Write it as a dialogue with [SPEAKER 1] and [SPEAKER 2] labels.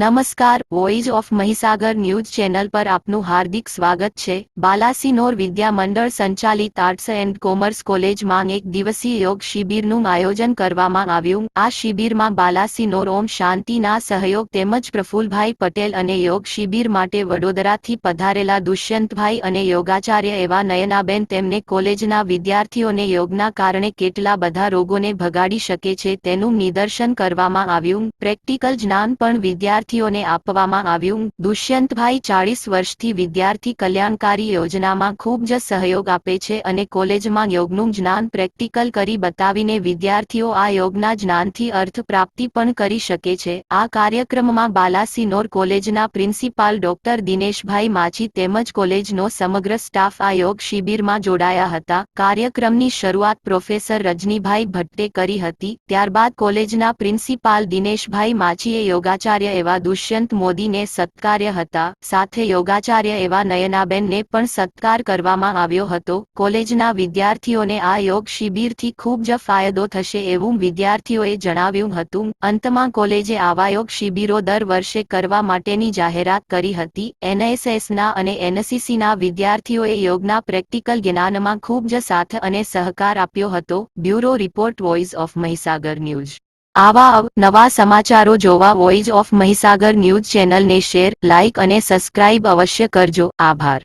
[SPEAKER 1] નમસ્કાર Voice of Mahisagar News channel પર આપનું હાર્દિક સ્વાગત છે. બાલાસિનોર વિદ્યા મંડળ સંચાલિત આર્ટ્સ એન્ડ કોમર્સ કોલેજમાં એક દિવસીય યોગ શિબિરનું આયોજન કરવામાં આવ્યું. આ શિબિરમાં બાલાસિનોર ઓમ શાંતિના સહયોગ તેમજ પ્રફુલભાઈ પટેલ અને યોગ શિબિર માટે વડોદરાથી પધારેલા દુષ્યંતભાઈ અને યોગાચાર્ય એવા નયનાબેન તેમને કોલેજના વિદ્યાર્થીઓને યોગના કારણે કેટલા બધા રોગોને ભગાડી શકે છે તેનું નિદર્શન કરવામાં આવ્યું. પ્રેક્ટિકલ જ્ઞાન પણ વિદ્યાર્થીઓને આપવામાં આવ્યું. દુષ્યંતભાઈ ચાળીસ વર્ષથી વિદ્યાર્થી કલ્યાણકારી યોજનામાં ખૂબ જ સહયોગ આપે છે અને કોલેજમાં યોગનું જ્ઞાન પ્રેક્ટિકલ કરી બતાવીને વિદ્યાર્થીઓ આ યોગના જ્ઞાનથી અર્થ પ્રાપ્તિ પણ કરી શકે છે. આ કાર્યક્રમમાં બાલાસિનોર કોલેજના પ્રિન્સિપાલ ડોક્ટર દિનેશભાઈ માછી તેમજ કોલેજનો સમગ્ર સ્ટાફ આ યોગ શિબિરમાં જોડાયા હતા. કાર્યક્રમની શરૂઆત પ્રોફેસર રજનીભાઈ ભટ્ટે કરી હતી. ત્યારબાદ કોલેજના પ્રિન્સિપાલ દિનેશભાઈ માછીએ યોગાચાર્ય દુષ્યંત મોદીને સત્કાર્ય હતા. સાથે યોગાચાર્ય એવા નયનાબેનને પણ સત્કાર કરવામાં આવ્યો હતો. કોલેજના વિદ્યાર્થીઓને આ યોગ શિબિરથી ખૂબ જ ફાયદો થશે એવું વિદ્યાર્થીઓએ જણાવ્યું હતું. અંતમાં કોલેજે આવા યોગ શિબિરો દર વર્ષે કરવા માટેની જાહેરાત કરી હતી. એનએસએસના અને એનસીસીના વિદ્યાર્થીઓએ યોગના પ્રેક્ટિકલ જ્ઞાનમાં ખૂબ જ સાથ અને સહકાર આપ્યો હતો. Bureau report Voice of Mahisagar News. આવા નવા સમાચારો જોવા વોઇસ ઓફ મહીસાગર ન્યૂઝ ચેનલને શેર લાઇક અને સબસ્ક્રાઇબ અવશ્ય કરજો. આભાર.